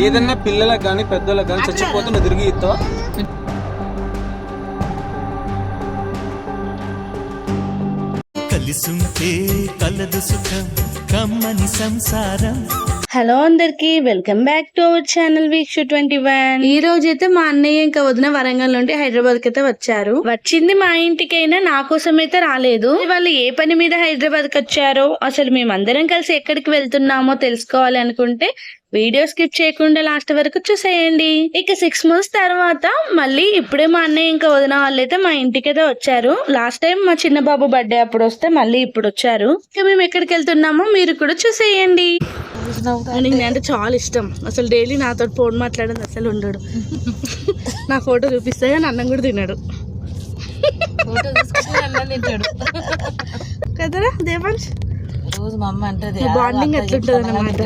ఏదన్నా పిల్లలకు కానీ పెద్దలకు కానీ చచ్చిపోతే నువ్వు తిరిగి ఇస్తావా కలిసుంటే కలదు సుఖం కమ్మని సంసారం. హలో అందరికి welcome back to our channel Veeksha twenty one. ఈ రోజు అయితే మా అన్నయ్య ఇంకా వదిన వరంగల్ నుండి హైదరాబాద్కి అయితే వచ్చారు. వచ్చింది మా ఇంటికైనా నా కోసం అయితే రాలేదు. వాళ్ళు ఏ పని మీద హైదరాబాద్కి వచ్చారో అసలు మేమందరం కలిసి ఎక్కడికి వెళ్తున్నామో తెలుసుకోవాలి అనుకుంటే వీడియో స్కిప్ చేయకుండా లాస్ట్ వరకు చూసేయండి. ఇక సిక్స్ మంత్స్ తర్వాత మళ్ళీ ఇప్పుడే మా అన్నయ్య ఇంకా వదిన వాళ్ళైతే మా ఇంటికి అయితే వచ్చారు. లాస్ట్ టైం మా చిన్న బాబు బర్త్డే అప్పుడు వస్తే మళ్ళీ ఇప్పుడు వచ్చారు. ఇక మేము ఎక్కడికి వెళ్తున్నామో మీరు కూడా చూసేయండి. నేను అంటే చాలా ఇష్టం. అసలు డైలీ నాతో ఫోన్ మాట్లాడేది అసలు ఉండడు. నా ఫోటో చూపిస్తే కానీ అన్నం కూడా తినడు. కదరా దేవాంశ్? రోజు మా అమ్మ అంటది బాండింగ్ ఎట్లుంటది అన్నమాట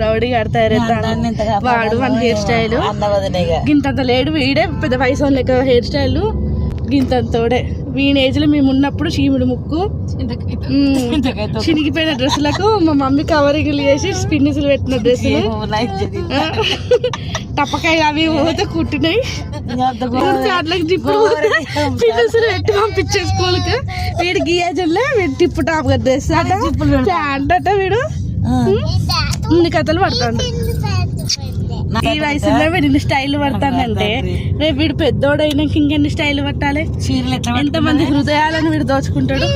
రౌడీ కడతారు వాడు మన హెయిర్ స్టైల్ గింతంత లేడు వీడే పెద్ద వయసు లెక్క హెయిర్ స్టైల్ గింతంతోడే. వీని ఏజ్లో మేము ఉన్నప్పుడు చీముడు ముక్కు. చినిగిపోయిన డ్రెస్సులకు మా మమ్మీ కవరింగ్లు చేసి స్పిన్నిసులు పెట్టిన డ్రెస్సులు టపకాయ అవి పోతే కుట్టినాయి. అట్లకి జిప్పుడు పిల్లసులు పెట్టి పంపించే స్కూల్కి. వీడు టిప్పు టాప్ డ్రెస్ అట వీడు. ఇన్ని కథలు పడతాడు. ఈ వయసులో వీడిని స్టైల్ పడతానంటే రేపు వీడు పెద్దోడైనాక ఇంకెన్ని స్టైల్ పట్టాలి? చీరలు ఎట్లా ఎంత మంది హృదయాలను వీడు దోచుకుంటాడు?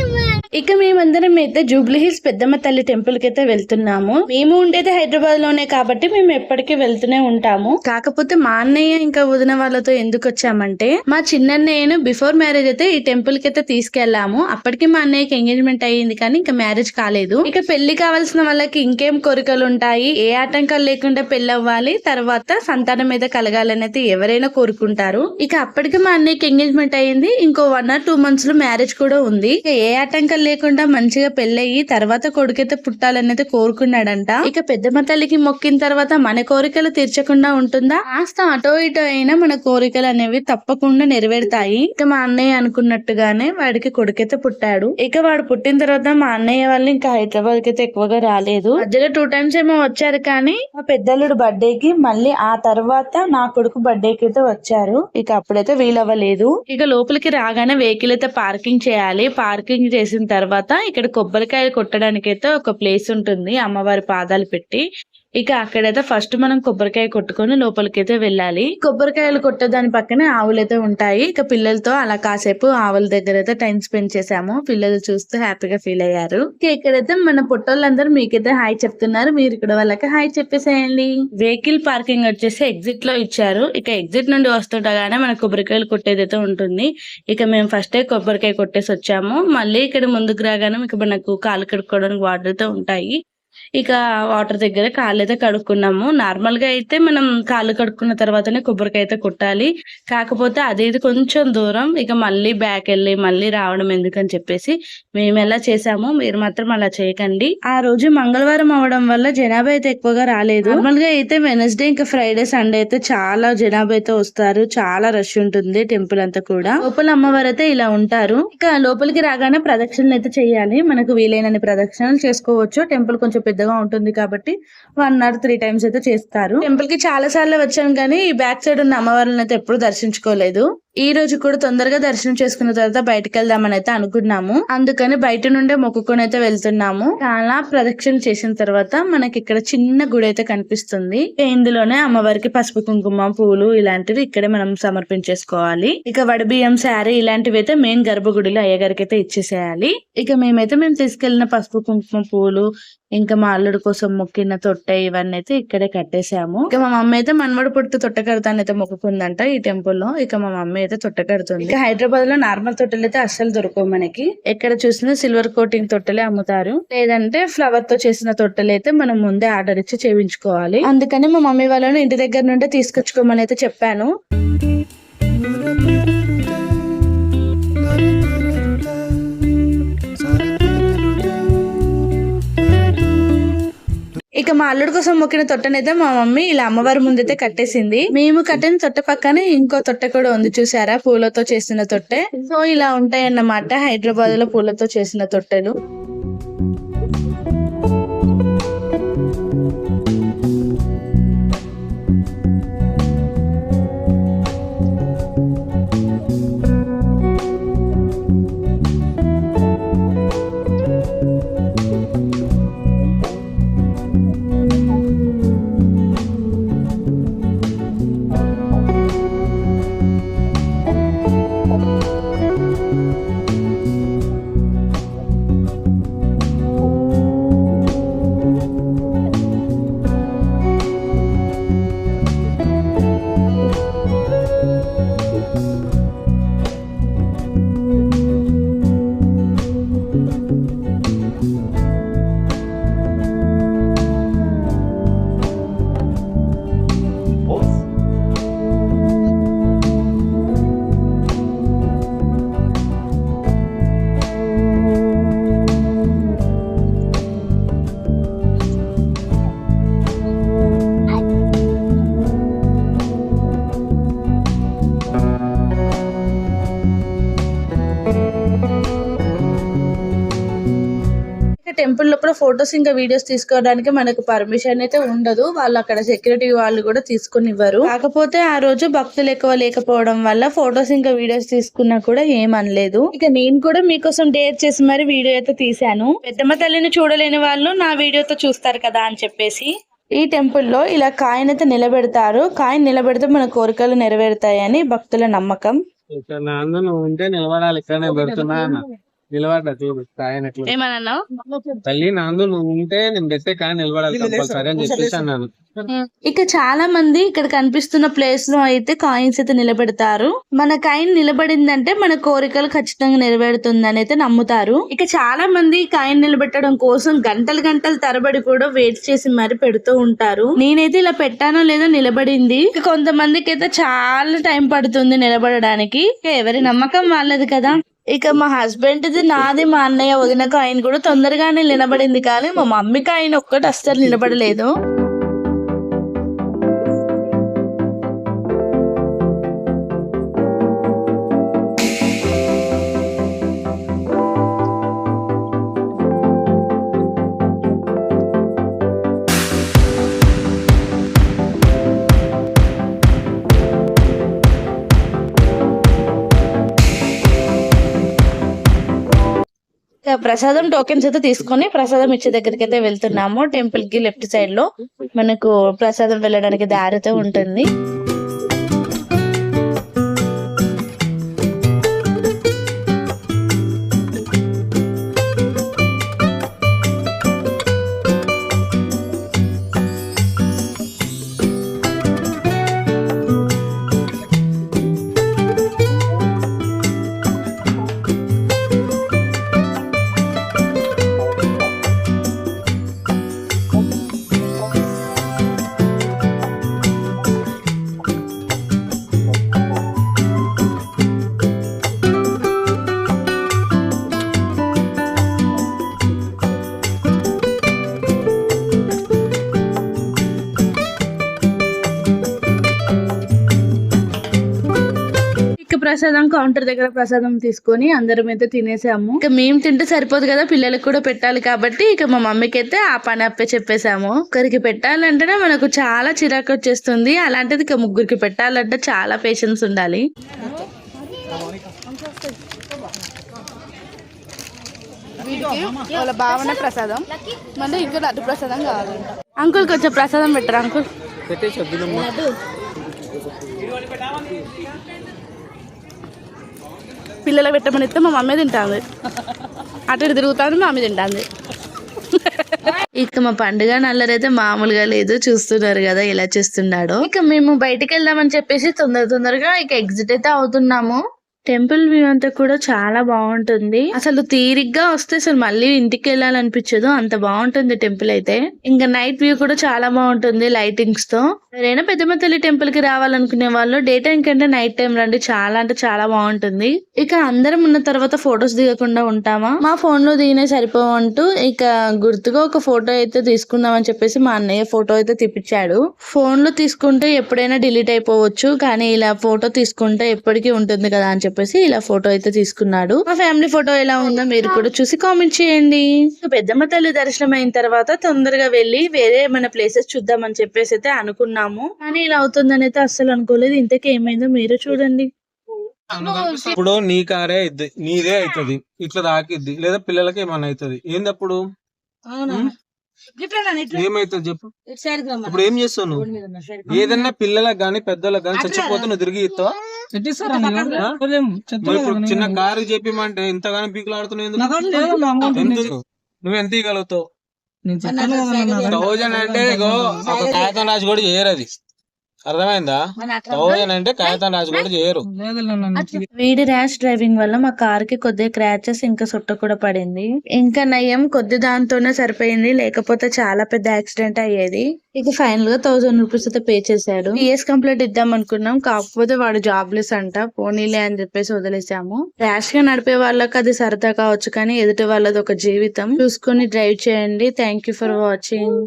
ఇక మేమందరం అయితే జూబ్లీ హిల్స్ పెద్దమ్మ తల్లి టెంపుల్కి అయితే వెళ్తున్నాము. మేము ఉండేది హైదరాబాద్లోనే కాబట్టి మేము ఎప్పటికీ వెళ్తూనే ఉంటాము. కాకపోతే మా అన్నయ్య ఇంకా వదిన వాళ్ళతో ఎందుకు వచ్చామంటే మా చిన్నయ్యను బిఫోర్ మ్యారేజ్ అయితే ఈ టెంపుల్కి అయితే తీసుకెళ్ళాము అప్పటికి మా అన్నయ్యకి ఎంగేజ్మెంట్ అయ్యింది కానీ ఇంకా మ్యారేజ్ కాలేదు. ఇక పెళ్ళి కావాల్సిన వాళ్ళకి ఇంకేం కోరికలు ఉంటాయి? ఏ ఆటంకాలు లేకుండా పెళ్ళి అవ్వాలి? తర్వాత సంతానం మీద కలగాలని అయితే ఎవరైనా కోరుకుంటారు? ఇక అప్పటికి మా అన్నయ్యకి ఎంగేజ్మెంట్ అయ్యింది. ఇంకో వన్ ఆర్ టూ మంత్స్లో మ్యారేజ్ కూడా ఉంది. ఏ ఆటంకాలు లేకుండా మంచిగా పెళ్ళయి తర్వాత కొడుకైతే పుట్టాలనేది కోరుకున్నాడంట. ఇక పెద్దమ్మ తల్లికి మొక్కిన తర్వాత మన కోరికలు తీర్చకుండా ఉంటుందా? కాస్త అటో ఇటో అయినా మన కోరికలు అనేవి తప్పకుండా నెరవేరుతాయి. ఇక మా అన్నయ్య అనుకున్నట్టుగానే వాడికి కొడుకైతే పుట్టాడు. ఇక వాడు పుట్టిన తర్వాత మా అన్నయ్య వాళ్ళు ఇంకా హైదరాబాద్కి అయితే ఎక్కువగా రాలేదు. మధ్యలో టూ టైమ్స్ ఏమో వచ్చారు కానీ మా పెద్దల్లుడు బర్త్డే కి మళ్ళీ ఆ తర్వాత నా కొడుకు బర్త్డే కి అయితే వచ్చారు. ఇక అప్పుడైతే వీలవ్వలేదు. ఇక లోపలికి రాగానే వెహికల్ అయితే పార్కింగ్ చేయాలి. పార్కింగ్ చేసిన తర్వాత ఇక్కడ కొబ్బరికాయలు కొట్టడానికైతే ఒక ప్లేస్ ఉంటుంది. అమ్మవారి పాదాలు పెట్టి ఇక అక్కడైతే ఫస్ట్ మనం కొబ్బరికాయ కొట్టుకొని లోపలికైతే వెళ్ళాలి. కొబ్బరికాయలు కొట్టే దాని పక్కనే ఆవులైతే ఉంటాయి. ఇక పిల్లలతో అలా కాసేపు ఆవుల దగ్గర అయితే టైం స్పెండ్ చేసాము. పిల్లలు చూస్తూ హ్యాపీగా ఫీల్ అయ్యారు. ఇక ఇక్కడైతే మన పుట్టోళ్ళందరూ మీకైతే హాయ్ చెప్తున్నారు. మీరు ఇక్కడ వాళ్ళకి హాయ్ చెప్పేసేయండి. వెహికల్ పార్కింగ్ వచ్చేసి ఎగ్జిట్లో ఇచ్చారు. ఇక ఎగ్జిట్ నుండి వస్తుండగానే మన కొబ్బరికాయలు కొట్టేది అయితే ఉంటుంది. ఇక మేము ఫస్ట్ కొబ్బరికాయ కొట్టేసి వచ్చాము. మళ్ళీ ఇక్కడ ముందుకు రాగానే ఇక మనకు కాలు కడుక్కోవడానికి వాటర్ అయితే ఉంటాయి. ఇక వాటర్ దగ్గర కాళ్ళు అయితే కడుక్కున్నాము. నార్మల్గా అయితే మనం కాళ్ళు కడుక్కున్న తర్వాతనే కొబ్బరికాయ అయితే కొట్టాలి. కాకపోతే అది ఇది కొంచెం దూరం. ఇక మళ్ళీ బ్యాక్ వెళ్ళి మళ్ళీ రావడం ఎందుకని చెప్పేసి మేము ఎలా చేసాము మీరు మాత్రం అలా చేయకండి. ఆ రోజు మంగళవారం అవడం వల్ల జనాభా అయితే ఎక్కువగా రాలేదు. నార్మల్గా అయితే వెనస్డే ఇంకా ఫ్రైడే సండే అయితే చాలా జనాభా అయితే వస్తారు. చాలా రష్ ఉంటుంది టెంపుల్ అంతా కూడా. లోపల అమ్మవారు అయితే ఇలా ఉంటారు. ఇక లోపలికి రాగానే ప్రదక్షిణలు అయితే చేయాలి. మనకు వీలైనన్ని ప్రదక్షిణలు చేసుకోవచ్చు. టెంపుల్ కొంచెం పెద్ద పెద్దగా ఉంటుంది కాబట్టి వన్ ఆర్ త్రీ టైమ్స్ అయితే చేస్తారు. టెంపుల్కి చాలా సార్లు వచ్చాను కానీ ఈ బ్యాక్ సైడ్ ఉన్న అమ్మవారిని అయితే ఎప్పుడు దర్శించుకోలేదు. ఈ రోజు కూడా తొందరగా దర్శనం చేసుకున్న తర్వాత బయటకు వెళ్దామని అయితే అనుకున్నాము. అందుకని బయట నుండే మొక్కుకొని అయితే వెళ్తున్నాము. చాలా ప్రదక్షిణ చేసిన తర్వాత మనకి ఇక్కడ చిన్న గుడి అయితే కనిపిస్తుంది. ఇందులోనే అమ్మవారికి పసుపు కుంకుమ పూలు ఇలాంటివి ఇక్కడే మనం సమర్పించేసుకోవాలి. ఇక వడబియ్యం శారీ ఇలాంటివి అయితే మెయిన్ గర్భగుడిలో అయ్యగారికి అయితే ఇచ్చేసేయాలి. ఇక మేమైతే మేము తీసుకెళ్ళిన పసుపు కుంకుమ పూలు ఇంకా మా అల్లుడు కోసం మొక్కిన తొట్టె ఇవన్నీ అయితే ఇక్కడే కట్టేశాము. ఇక మా మమ్మీ అయితే మనవడు పుట్టు తొట్ట కడతానైతే అయితే మొక్కుకుందంట ఈ టెంపుల్లో. ఇక మా మమ్మీ అయితే తొట్ట కడుతుంది. ఇక హైదరాబాద్లో నార్మల్ తొట్టెలు అయితే అస్సలు దొరకవు మనకి. ఎక్కడ చూసినా సిల్వర్ కోటింగ్ తొట్టెలే అమ్ముతారు. లేదంటే ఫ్లవర్తో చేసిన తొట్టెలు అయితే మనం ముందే ఆర్డర్ ఇచ్చి చేయించుకోవాలి. అందుకని మా మమ్మీ వాళ్ళని ఇంటి దగ్గర నుండే తీసుకొచ్చుకోమని అయితే చెప్పాను. ఇక మా అల్లుడు కోసం మొక్కిన తొట్టనైతే మా మమ్మీ ఇలా అమ్మవారి ముందైతే కట్టేసింది. మేము కట్టిన తొట్ట పక్కనే ఇంకో తొట్ట కూడా ఉంది చూసారా? పూలతో చేసిన తొట్టె. సో ఇలా ఉంటాయన్నమాట హైదరాబాద్లో పూలతో చేసిన తొట్టెలు. టెంపుల్ లోపల ఫొటోస్ ఇంకా వీడియోస్ తీసుకోవడానికి మనకు పర్మిషన్ అయితే ఉండదు. వాళ్ళు అక్కడ సెక్యూరిటీ వాళ్ళు కూడా తీసుకుని ఇవ్వరు కాకపోతే ఆ రోజు భక్తులు ఎక్కువ లేకపోవడం వల్ల ఫొటోస్ ఇంకా వీడియోస్ తీసుకున్నా కూడా ఏమనలేదు ఇక నేను కూడా మీకోసం డేర్ చేసి మరి వీడియో అయితే తీశాను. పెద్దమ్మ తల్లిని చూడలేని వాళ్ళు నా వీడియోతో చూస్తారు కదా అని చెప్పేసి. ఈ టెంపుల్లో ఇలా కాయిన్ అయితే నిలబెడతారు. కాయిన్ నిలబెడితే మన కోరికలు నెరవేరుతాయని భక్తుల నమ్మకం. ఇక్కడ నా అందు నువ్వు ఉంటే నిలబడాలి ఇక్కడనే పెడుతున్నా అన్న. నిలబడ్డా చూడు తల్లి నా అందు నువ్వు ఉంటే నేను పెట్టే కాయ నిలబడాలి కంపల్సరీ అని చెప్పేసి అన్నాను. ఇక చాలా మంది ఇక్కడ కనిపిస్తున్న ప్లేస్లో అయితే కాయిన్స్ అయితే నిలబెడతారు. మన కాయిన్ నిలబడిందంటే మన కోరికలు ఖచ్చితంగా నెరవేరుతుందని అయితే నమ్ముతారు. ఇక చాలా మంది కాయిన్ నిలబెట్టడం కోసం గంటలు గంటలు తరబడి కూడా వెయిట్ చేసి మరి పెడుతూ ఉంటారు. నేనైతే ఇలా పెట్టానో లేదో నిలబడింది. ఇక కొంతమందికి అయితే చాలా టైం పడుతుంది నిలబడడానికి. ఎవరి నమ్మకం వాళ్ళది కదా. ఇక మా హస్బెండ్ది నాది మా అన్నయ్య వదినకు ఆయన కూడా తొందరగానే నిలబడింది. కానీ మా మమ్మీకి ఆయన ఒక్కటి అస్సలు నిలబడలేదు. ప్రసాదం టోకెన్స్ అయితే తీసుకొని ప్రసాదం ఇచ్చే దగ్గరికి అయితే వెళ్తున్నాము. టెంపుల్కి లెఫ్ట్ సైడ్లో మనకు ప్రసాదం వెళ్ళడానికి దారితో ఉంటుంది. ప్రసాదం కౌంటర్ దగ్గర ప్రసాదం తీసుకొని అందరం అయితే తినేసాము. ఇక మేము తింటే సరిపోదు కదా పిల్లలకు కూడా పెట్టాలి కాబట్టి ఇక మా మమ్మీకి అయితే ఆ పని అప్పే చెప్పేశాము. ఒకరికి పెట్టాలంటేనే మనకు చాలా చిరాకు వచ్చేస్తుంది. అలాంటిది ఇక ముగ్గురికి పెట్టాలంటే చాలా పేషెన్స్ ఉండాలి. వాళ్ళ భావన ప్రసాదం. మళ్ళీ ఇంకా లడ్డు ప్రసాదం కావాలి. అంకుల్ కొంచెం ప్రసాదం పెట్టరు అంకుల్? పెట్టేసి పిల్లలకు పెట్టమని ఇస్తే మా మమ్మీ తింటాంది. అటు ఇటు తిరుగుతుంది మా మమ్మీ తింటాంది. ఇక మా పండుగ నల్లరైతే మామూలుగా లేదు చూస్తున్నారు కదా ఎలా చేస్తున్నాడో. ఇక మేము బయటికి వెళ్దామని చెప్పేసి తొందర తొందరగా ఇక ఎగ్జిట్ అయితే అవుతున్నాము. టెంపుల్ వ్యూ అంతా కూడా చాలా బాగుంటుంది. అసలు తీరిగ్గా వస్తే అసలు మళ్ళీ ఇంటికి వెళ్ళాలనిపించదు అంత బాగుంటుంది టెంపుల్ అయితే. ఇంకా నైట్ వ్యూ కూడా చాలా బాగుంటుంది లైటింగ్స్తో. ఎవరైనా పెద్దమ్మ తల్లి టెంపుల్కి రావాలనుకునే వాళ్ళు డే టైం కంటే నైట్ టైం రండి. చాలా అంటే చాలా బాగుంటుంది. ఇక అందరం ఉన్న తర్వాత ఫొటోస్ దిగకుండా ఉంటామా? మా ఫోన్లో దిగినే సరిపోవంటూ ఇక గుర్తుగా ఒక ఫోటో అయితే తీసుకుందామని చెప్పేసి మా అన్నయ్య ఫోటో అయితే తిప్పించాడు ఫోన్లో తీసుకుంటే ఎప్పుడైనా డిలీట్ అయిపోవచ్చు. కానీ ఇలా ఫోటో తీసుకుంటే ఎప్పటికీ ఉంటుంది కదా అని చెప్పేసి ఇలా ఫోటో అయితే తీసుకున్నాడు. మా ఫ్యామిలీ ఫోటో ఎలా ఉందో మీరు కూడా చూసి కామెంట్ చేయండి. పెద్దమ్మ తల్లి దర్శనం అయిన తర్వాత తొందరగా వెళ్ళి వేరే ఏమైనా ప్లేసెస్ చూద్దామని చెప్పేసి అయితే అనుకున్నాము. కానీ ఇలా అవుతుందని అయితే అస్సలు అనుకోలేదు. ఇంతకీ ఏమైందో మీరు చూడండి. ఇప్పుడు నీ కారే అయిద్ది నీదే అవుతుంది ఇట్లా తాకిద్ది. లేదా పిల్లలకి ఏమన్నా అవుతుంది ఏంది అప్పుడు? ఉం? ఏమైతుంది చెప్పు. ఇప్పుడు ఏం చేస్తావు నువ్వు ఏదన్నా పిల్లలకు గానీ పెద్దలకు గానీ చచ్చిపోతే నువ్వు తిరిగి ఇస్తావా? చిన్న కారు చెప్పిమంటే ఇంతగానో పీకులాడుతున్నావు ఎందుకు? నువ్వు ఎంత ఇవ్వగలుగుతావు థౌజండ్ అంటే ఒక కాగితం రాసి కూడా చేయరు అది. అర్థమైందా? అంటే కాగితం రాసి కూడా చేయరు. వీడి ర్యాష్ డ్రైవింగ్ వల్ల మా కార్కి కొద్దిగా క్రాచెస్ ఇంకా సుట్ట కూడా పడింది. ఇంకా నయం కొద్ది దాంతోనే సరిపోయింది. లేకపోతే చాలా పెద్ద యాక్సిడెంట్ అయ్యేది. ఇక ఫైనల్గా థౌసండ్ రూపీస్ అయితే పే చేశాడు. పిఎస్ కంప్లీట్ ఇద్దాం అనుకున్నాం. కాకపోతే వాడు జాబ్లెస్ అంట. పోనీలే అని చెప్పేసి వదిలేసాము ర్యాష్గా నడిపే వాళ్ళకి అది సరదా కావచ్చు కానీ ఎదుటి వాళ్ళది ఒక జీవితం. చూసుకొని డ్రైవ్ చేయండి. Thank you for watching.